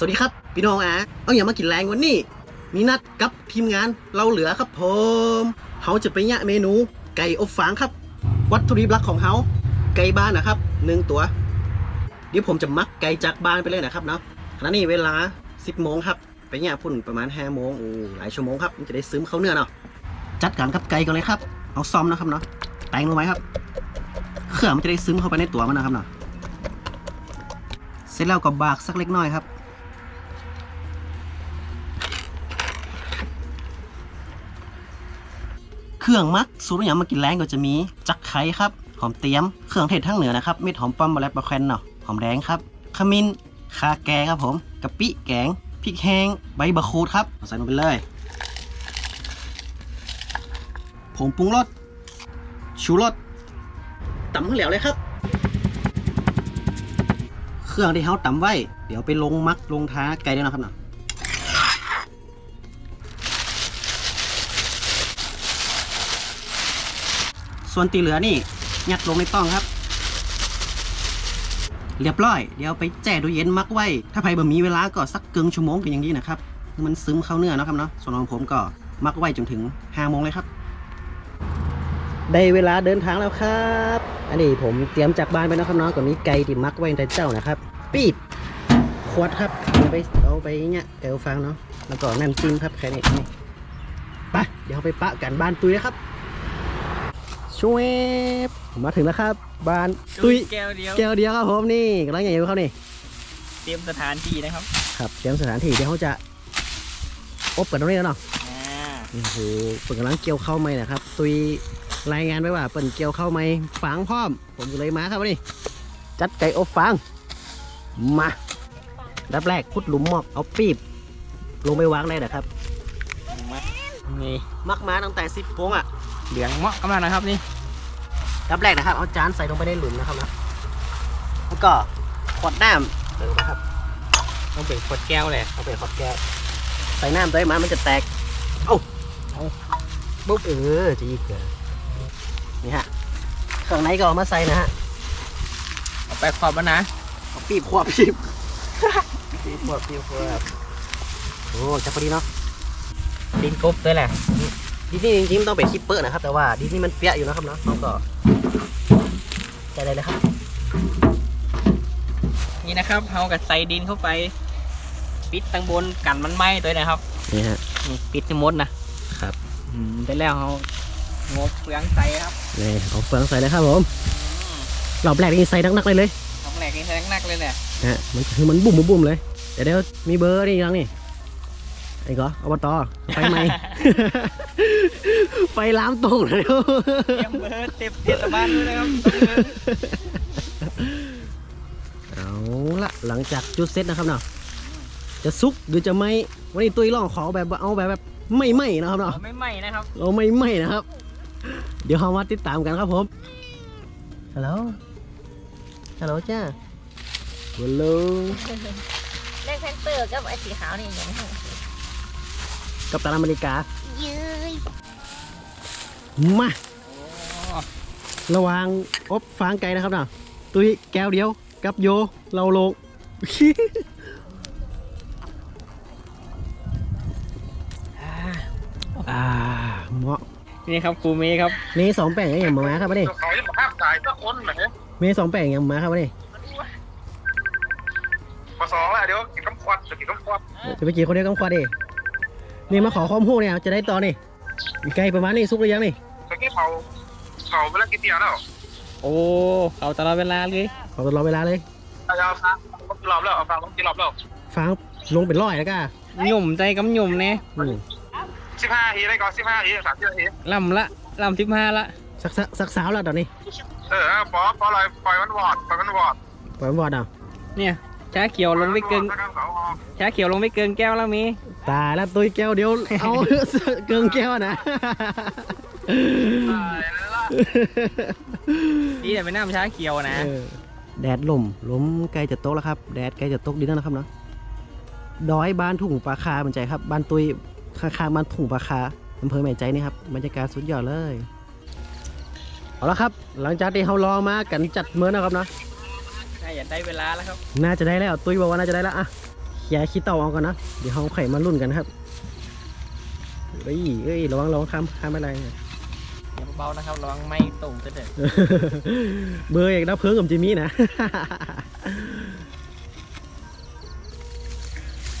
สวัสดีครับ พี่น้องอะเอาอย่ามากินแรงวันนี้ มีนัดกับทีมงานเราเหลือครับผมเขาจะไปยะเมนู ไก่อบฟางครับ วัตถุดิบหลักของเขาไก่บ้านนะครับหนึ่งตัว เดี๋ยวผมจะมักไก่จากบ้านไปเลยนะครับเนาะขณะนี้เวลา 10โมงครับ ไปเนี่ยพุ่นประมาณ5โมงโอ้หลายชั่วโมงครับมันจะได้ซึมเข้าเนื้อเนาะจัดการกับไก่ก่อนเลยครับเอาซ่อมนะครับเนาะแตงลงไว้ครับเครื่องมันจะได้ซึมเข้าไปในตัวมันนะครับเนาะเสร็จแล้วก็บากสักเล็กน้อยครับ เครื่องมักสูตรอย่างมากินแรงก็จะมีจักไข่ครับหอมเตี้ยมเครื่องเทศทั้งเหนือนะครับเม็ดหอมป้อมมาแลปลาแควนเนาะหอมแดงครับขมิ้นคาแกครับผมกะปิแกงพริกแห้งใบบะคูดครับใส่ลงไปเลยผงปรุงรสชูรสตำให้เหลวเลยครับ เครื่องที่เขาตำไว้ เดี๋ยวไปลงมักลงท้าไก่ด้วยนะครับเนาะ ส่วนตีเหลือนี่ยัดลงในต้องครับ เรียบร้อย เดี๋ยวไปแช่ตู้เย็นมักไว้ ถ้าใครบ่มีเวลาก็สักเกิงชั่วโมงก็ยังดีนะครับมันซึมเข้าเนื้อนะครับเนาะส่วนของผมก็มักไว้จนถึง5โมงเลยครับ ได้เวลาเดินทางแล้วครับ อันนี้ผมเตรียมจากบ้านไปนะครับเนาะก่อนนี้ไก่ที่มักไว้ในเจ้านะครับ ปีดขวดครับเอาไปเอาไปเนี่ยแกวฟังเนาะแล้วก็น้ำจิ้มครับแค่นี้ไปเดี๋ยวไปปะกันบ้านตุยนะครับ ช่วยมาถึงแล้วครับบ้านตุยแก้วเดียวแก้วเดียวครับผมนี่กำลังใหญ่อยู่ครับนี่เตรียมสถานที่นะครับ ครับเตรียมสถานที่เดี๋ยวเขาจะอบกันตรงนี้แล้วเนาะอ่าโอ้โหเปิดกำลังเกี่ยวเข้าวไหมนะครับ ตุยรายงานไว้ว่าเปิ่นเกี่ยวเข้าวไหมฝังพร้อม ผมก็เลยมาครับวันนี้จัดไก่อบฟางมาดับแรกพุดหลุมหมอกเอาปีบลงไปวางได้นะครับมานี่มักมาตั้งแต่สิบโมงอะ เหลืองเหมาะกำลังนะครับนี่ดับแรกนะครับ เอาจานใส่ลงไปในหลุมนะครับนะแล้วก็ขวดน้ำเดี๋ยวนะครับต้องเป็นขวดแก้วเลยเอาไปขอดแก้ว ใส่น้ำตัวให้มันมันจะแตกเอ้าเอาปุ๊บเออจะยีเกินนี่ฮะเครื่องในก็เอามาใส่นะฮะเอาไปขอบแล้วนะเอาปีบขวบปีบปีบขวบปีบขวบโอ้จะพอดีเนาะดินกบด้วยแหละ ดิสนี่จริงๆมันต้องเป็นคิปเปอร์นะครับ แต่ว่าดิสนี่มันเปียกอยู่นะครับเนาะเขาก็ใส่ได้เลยครับ นี่นะครับเอากับใส่ดินเข้าไป ปิดตั้งบนกันมันไหม้ตัวนะครับ นี่ฮะ นี่ปิดทั้งหมดนะครับ อืมได้แล้วเอางบเฟืองใส่ครับนี่เอาเฟืองใส่เลยครับผมรอบแรกนี่ใส่นักๆเลยเลยทำแหลกนี่ใส่นักๆเลยเนี่ย นะฮะมันคือมันบุ่มบุ่มๆเลยเดี๋ยวเดี๋ยวมีเบอร์นี่ยังนี่ ไอ้ก็อบตไฟไหม ไฟล้ามตรงเลยเดี๋ยวเตรียมเบอร์เต็มเทศบาลด้วยนะครับเอาละหลังจากจุดเซตนะครับเนาะจะซุกหรือจะไหมวันนี้ตุ้ยลองขอแบบว่าเอาแบบแบบไม่ไหมนะครับเนาะไม่ไหม้นะครับเราไม่ไหมนะครับ เดี๋ยวเรามาติดตามกันครับผมฮัลโหลฮัลโหลจ้าฮัลโหลเลขแพนเตอร์กับไอ้สีขาวนี่ยังไม่เห็น กับตันอเมริกายืยมาระหวางอบฟางไก่นะครับเนาะตุ้ยแก้วเดียวกับโย เราลง อ่าเหมาะนี่ครับครูเมย์ครับมีสองแป้งอย่างมาครับวันนี้เขาจะมาห้ามสายสักคนเหรอมีสองแป้งอย่างมาครับวันนี้มาสองแล้วเดี๋ยวกินน้ำควัดเดี๋ยวกินน้ำควัดจะไปกี่คนเดียวกันควาดิ นี่มาขอความรู้เนี่ยจะได้ต่อนี่ไก่ประมาณนี้สุกหรือยังนี่เมื่อกี้เผาเผาไปแล้วกินเดียวแล้วโอ้เอาตลอดเวลาเลยขอตลอดเวลาเลยเอาเอาฟังต้องกินรอบแล้วเอาฟังต้องกินรอบแล้วฟางลงเป็นร้อยแล้วก้าหยุ่มใจกับหยุ่มเนี่ยอืมสิบห้าทีได้ก่อนสิบห้าทีสามสิบนาทีลำละลำสิบห้าละสักสักสักสาวแล้วตอนนี้ เออปอปอลอยปล่อยมันวอดปล่อยมันวอดปล่อยมันวอดเอาเนี่ย ชาเขียวลงไม่เกินสักครั้งสองออกชาเขียวลงไม่เกินแก้วแล้วมีตายแล้วตุ้ยแก้วเดียวเอา เกิงแก้วนะตายแล้วล่ะดีแต่ไม่น้ำชาเขียวนะเออแดดลมลมใกล้จะตกแล้วครับแดดใกล้จะตกดินแล้วนะครับเนาะดอยบ้านถุงปลาคาบรรใจครับบ้านตุยข้างๆบ้านถุงปลาคาอำเภอแม่ใจนี่ครับบรรยากาศสุดยอดเลยเอาละครับ หลังจากที่เรารอมากันจัดเมื่อนะครับเนาะน่าจะได้เวลาแล้วครับ น่าจะได้แล้วตุยบอกว่าน่าจะได้แล้วอะลียร์ขี้เต่าเอาก่อนนะ เดี๋ยวเราไข่มารุ่นกันนะครับเอ้ยเอ้ยระวังระวังข้ามข้ามอะไรเนี่ยอย่าเบาๆนะครับระวังไม่ตรงจะเด็ดเบอร์เอกนะเพิ่งกับจิมมี่นะ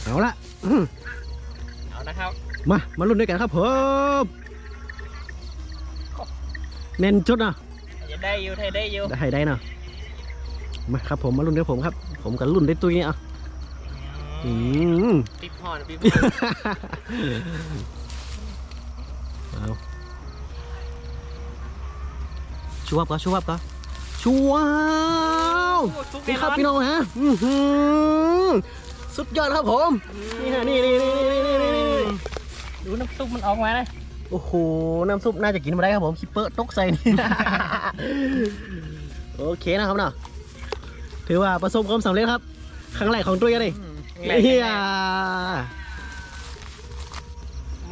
เอาละอืมเอานะครับ มา มารุ่นด้วยกันครับผมเน้นจุดเนาะจะได้อยู่ไทยได้อยู่ได้ได้เนาะ มาครับผมมารุ่นด้วยผมครับ ผมกับรุ่นได้ตุ้ยเนี่ยอะอืมปิ๊บพอนปิ๊บเอาชูวับก็ชูวับก็ชูว้าวทุกนี่เมครับลอนพี่น้องฮะอื้อหือสุดยอดครับผม นี่ฮะนี่นี่นี่นี่นี่นี่นี่ดูน้ำซุปมันออกมาเลยโอ้โห น้ำซุปน่าจะกินมาได้ครับผมคิปเปอร์ตกใส่นี่ โอเคนะครับเนาะ ถือว่าประสบความสำเร็จครับ ครั้งแรกของตัวเองเลยแหลเฮีย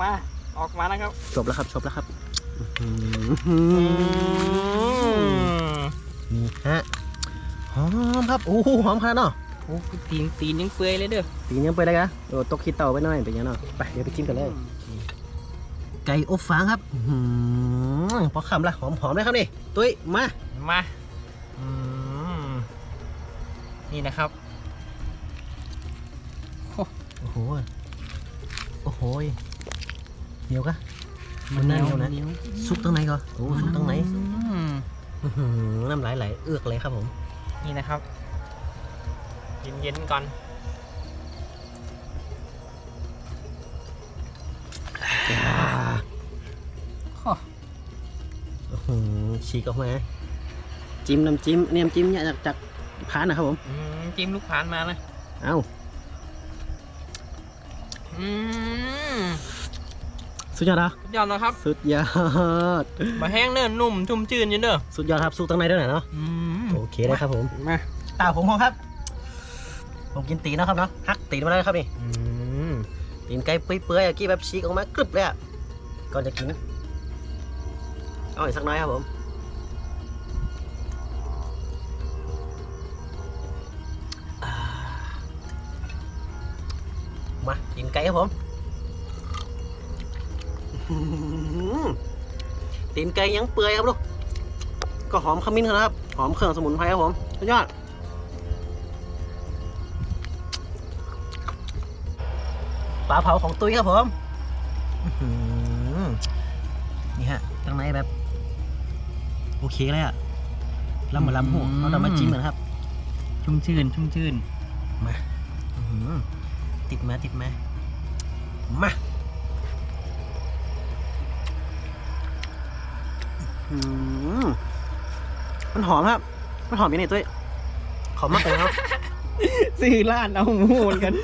มา ออกมานะครับ จบแล้วครับจบแล้วครับอื้อหือนี่ฮะหอมครับโอ้โหหอมขนาดเนาะโอ้ตีนตีนยังเปื่อยเลยเด้อตีนยังไปได้กะโดดตกขี้เต่าไปหน่อยเป็นยังเนาะไปเดี๋ยวไปจิ้มกันเลยไก่อบฟางครับอื้อหือพอคำละหอมหอมๆเลยครับนี่ตุ้ยมามาอืม นี่นะครับ โอ้โห โอ้โหเหนียวกะมันน่าเหนียวนะซุปตรงไหนก่อนโอ้ซุปตรงไหนอืมอื้อหือน้ำลายไหลเอือกเลยครับผม นี่นะครับ เย็นๆก่อนจ้าโอ้โหฉีกออกมาจิ้มน้ำจิ้มเนี่ยน้ำจิ้มเนี่ยจากจาก พานนะครับผมอืมจิ้มลูกพานมาเลยเอ้าอืมสุดยอดอะสุดยอดนะครับ สุดยอดบะแห้งเนื้อนุ่มชุ่มชื่นอยินเด้อสุดยอดครับสู้ตั้งในด้วยหน่อยเนาะอืมโอเคได้ครับผมมาตาผมพอครับ ผมกินตีนนะครับเนาะฮักตีนมาแล้วนะครับนี่อืมตีนไก่เปื่อยๆอะกี้แบบฉีกออกมากรึบเลยอะก่อนจะกินเอาอีกสักน้อยครับผม ไก่ครับผมอื้อหือตีนไก่ยังเปื่อยครับลูกก็หอมขมิ้นครับ หอมเครื่องสมุนไพรครับผมสุดยอดปลาเผาของตุ้ยครับผมอื้อหือนี่ฮะข้างในแบบ โอเคเลยอะลำเหมือนลำหูเราจะมาจิ้มกันครับ ชุ่มชื่น ชุ่มชื่น มาอื้อหือติดมาติดมา มาอื้อหือมันหอมครับ มันหอมยังไงตุ้ยขอมากเลยครับซื้อร้านเอาหมูกัน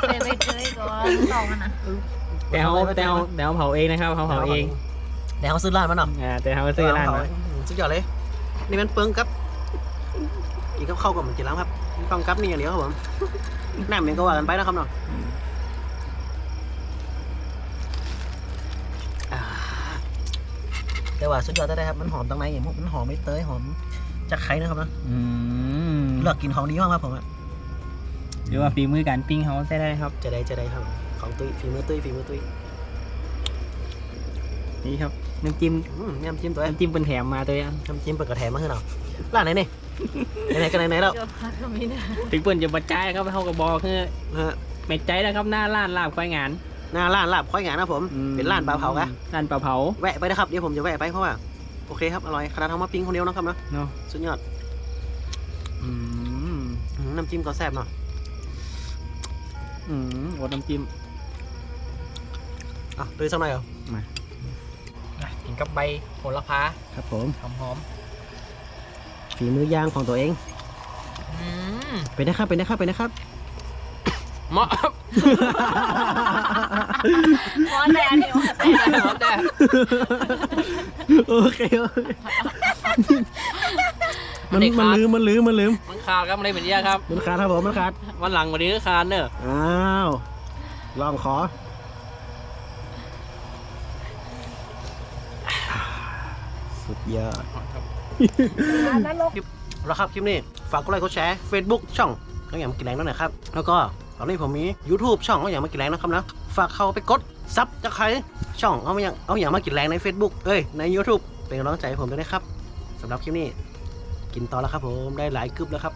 ใส่ใบเตยก่อนสองอันนะแต่เขาแต่เขาแต่เขาเผาเองนะครับเขาเผาเองเดี๋ยวเขาซื้อร้านมันหน่อยอ่าแต่เขาซื้อร้านเผมาสุดยอดเลย นี่มันเปิงกับกินกับข้าวกับมันกินแล้วครับมีฟังกับนี่อย่างเดียวครับผม น้ำเองก็ว่ากันไปนะครับเนาะอ่าแต่ว่าสุดยอดได้ครับ มันหอมตรงไหนอย่างพวกมันหอมไม่เตยหอมจากไข่นะครับเนาะอืมเลือกกินของดีมากครับผมอะหรือว่าฝีมือการปิ้งเขาใช้ได้ครับ จะได้จะได้ครับ ของตุ้ยฝีมือตุ้ยฝีมือตุ้ยนี่ครับน้ำจิ้มอืมน้ำจิ้มตัวเองน้ำจิ้มเป็นแถมมาตัวเองน้ำจิ้มเปิดกระแถมมาให้เราร้านไหนนี่ ไหนๆกันไหนๆแล้วเดี๋ยวพักก็มีนะถึงเปิ้นจะบรรจายครับเขาก็บอกคือนะฮะแม่ใจนะครับหน้าร้านลาบควายงานหน้าร้านลาบค่อยงานนะผมเป็นร้านปลาเผาคะร้านปลาเผาแวะไปนะครับ เดี๋ยวผมจะแวะไปเพราะว่า โอเคครับ อร่อยขนาดทำมาปิ้งคนเดียวนะครับเนาะเนาะสุดยอดอืมอืมน้ำจิ้มก็แซ่บเนาะอืมอดน้ำจิ้มอะตัวสักหน่อยเหรออะกินกับใบโหระพาครับผมหอมหอม ฝีมือย่างของตัวเองๆอืมไปนะครับไปนะครับไปนะครับ เหมาะครับพอแต่อันเดียวแต่เหมาะแต่โอเคโอเคมันมันลืมมันลืมมันลืมมันขาดครับไม่ได้เป็นยาครับ มันขาดครับผมมันขาดวันหลังวันนี้ก็ขาดเนอะอ้าวลองขอสุดยอดนรก แล้วครับคลิปนี้ ฝากกดไลค์กดแชร์ Facebook ช่องน้องอย่างมากินแรงด้วยนะครับ แล้วก็ตอนนี้ผมมี YouTube ช่องน้องอย่างมากินแรงนะครับนะฝากเข้าไปกดซับจะใครช่องเอาอย่างเอาอย่างมากินแรงใน Facebook เอ้ยใน YouTube เป็นกำลังใจให้ผมด้วยนะครับสำหรับคลิปนี้ กินต่อแล้วครับผมได้หลายกึบแล้วครับ